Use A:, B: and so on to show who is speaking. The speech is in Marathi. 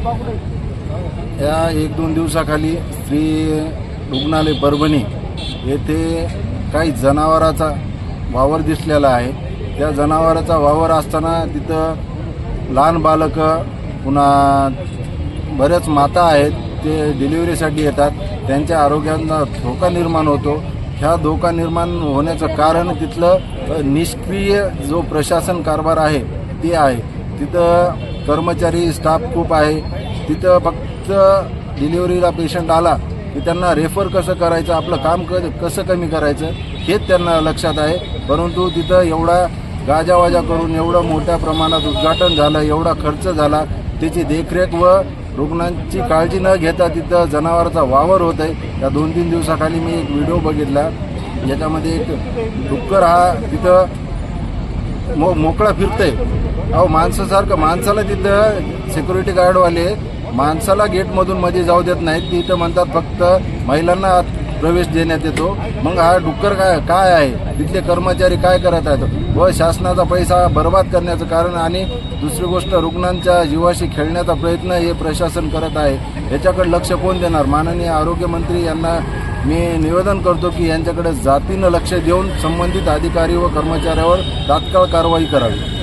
A: या एक दोन दिवसाखाली श्री रुग्णालय परभणी येथे काही जनावराचा वावर दिसलेला आहे. त्या जनावराचा वावर असताना तिथं लहान बालकं पुन्हा बऱ्याच माता आहेत ते डिलिव्हरीसाठी येतात. त्यांच्या आरोग्यांना धोका निर्माण होतो. ह्या धोका निर्माण होण्याचं कारण तिथलं निष्क्रिय जो प्रशासन कारभार आहे ते आहे. तिथं कर्मचारी स्टाफ खूप आहे. तिथं फक्त डिलिव्हरीला पेशंट आला की त्यांना रेफर कसं करायचं आपलं काम क कसं कमी करायचं हेच त्यांना लक्षात आहे. परंतु तिथं एवढा गाजावाजा करून एवढं मोठ्या प्रमाणात उद्घाटन झालं एवढा खर्च झाला त्याची देखरेख व रुग्णांची काळजी न घेता तिथं जनावरांचा वावर होत आहे. या दोन तीन दिवसाखाली मी एक व्हिडिओ बघितला. ज्याच्यामध्ये एक डुक्कर हा तिथं मो मोकळा फिरतंय. अहो माणसासारखं माणसाला तिथं सिक्युरिटी गार्डवाले माणसाला गेटमधून मध्ये जाऊ देत नाहीत. तिथं म्हणतात फक्त महिलांना प्रवेश देण्यात येतो. मग हा डुक्कर काय काय आहे? तिथले कर्मचारी काय करत आहेत? व शासनाचा पैसा बर्बाद करण्याचं कारण आणि दुसरी गोष्ट रुग्णांच्या जीवाशी खेळण्याचा प्रयत्न हे प्रशासन करत आहे. याच्याकडे लक्ष कोण देणार? माननीय आरोग्यमंत्री यांना मी निवेदन करतो की यांच्याकडे जातीनं लक्ष देऊन संबंधित अधिकारी व कर्मचाऱ्यावर तात्काळ कारवाई करावी.